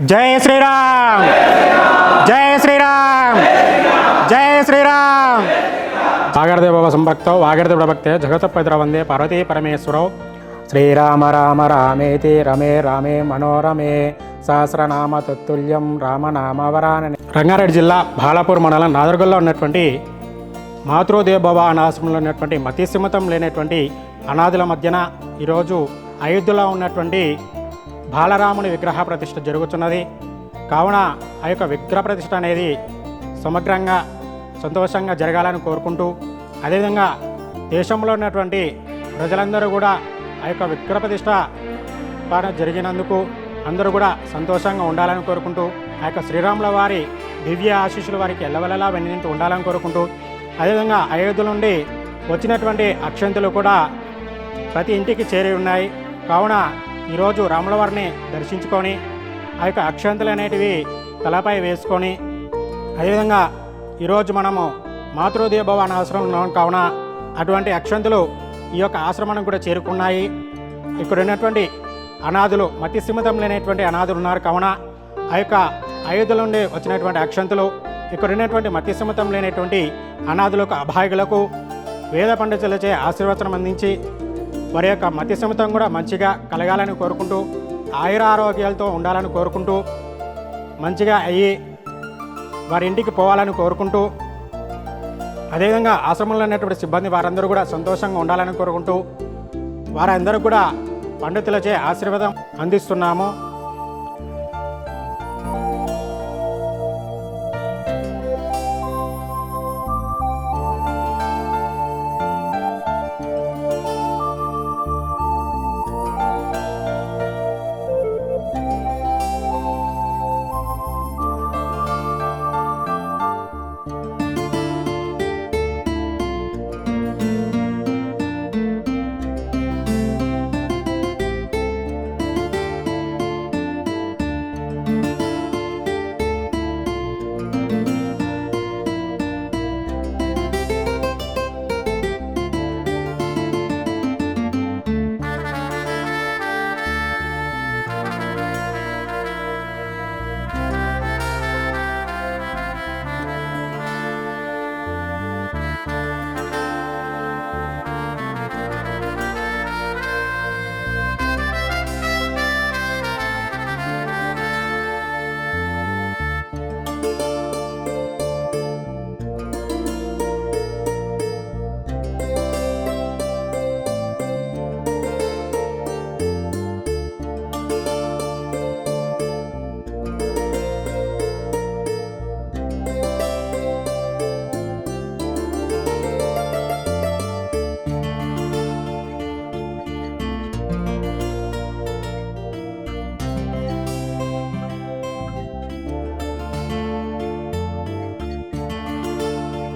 జై శ్రీరామ్! జై శ్రీరామ్! జై శ్రీరామ్! వాగర్దేవ బాబా సంభక్తో వాగర్దేవ ప్రభక్తే జగతపైద్ర వందే పార్వతీ పరమేశ్వరౌ. శ్రీరామ రామ రామేతి రమే రామే మనోరమే సహస్రనామ తత్తుల్యం రామనామవరానని రంగారెడ్డి జిల్లా బాలాపూర్ మండలం నాదర్గల్లో ఉన్నటువంటి మాతృదేవభవ అనాశ్రమంలో ఉన్నటువంటి మతిసిమతం లేనటువంటి అనాథుల మధ్యన ఈరోజు అయోధ్యలో ఉన్నటువంటి బాలరాముని విగ్రహ ప్రతిష్ఠ జరుగుతున్నది. కావున ఆ యొక్క విగ్రహ ప్రతిష్ఠ అనేది సమగ్రంగా సంతోషంగా జరగాలని కోరుకుంటూ అదేవిధంగా దేశంలో ఉన్నటువంటి ప్రజలందరూ కూడా ఆ యొక్క విగ్రహ ప్రతిష్ఠ జరిగినందుకు అందరూ కూడా సంతోషంగా ఉండాలని కోరుకుంటూ ఆ యొక్క శ్రీరాముల వారి దివ్య ఆశీస్సులు వారికి ఎల్లవెల్లలా వెన్నింటూ ఉండాలని కోరుకుంటూ అదేవిధంగా అయోధ్య నుండి వచ్చినటువంటి అక్షంతులు కూడా ప్రతి ఇంటికి చేరి ఉన్నాయి. కావున ఈరోజు రాముల వారిని దర్శించుకొని ఆ యొక్క అక్షంతులు అనేటివి తలపై వేసుకొని అదేవిధంగా ఈరోజు మనము మాతృదేవ భవన ఆశ్రమం ఉన్నాం. కావున అటువంటి అక్షంతులు ఈ యొక్క ఆశ్రమానికి కూడా చేరుకున్నాయి. ఇక్కడ ఉన్నటువంటి అనాథులు మతి సిమితం లేనటువంటి అనాథులు ఉన్నారు. కావున ఆ యొక్క అయోధ్య నుండి వచ్చినటువంటి అక్షంతులు ఇక్కడ ఉన్నటువంటి మతి సీమితం లేనటువంటి అనాథులకు అభాయకులకు వేద పండితులచే ఆశీర్వచనం అందించి వారి యొక్క మతి సమితం కూడా మంచిగా కలగాలని కోరుకుంటూ ఆయుర ఆరోగ్యాలతో ఉండాలని కోరుకుంటూ మంచిగా అయ్యి వారి ఇంటికి పోవాలని కోరుకుంటూ అదేవిధంగా ఆశ్రమంలో ఉన్నటువంటి సిబ్బంది వారందరూ కూడా సంతోషంగా ఉండాలని కోరుకుంటూ వారందరూ కూడా పండితులచే ఆశీర్వాదం అందిస్తున్నాము.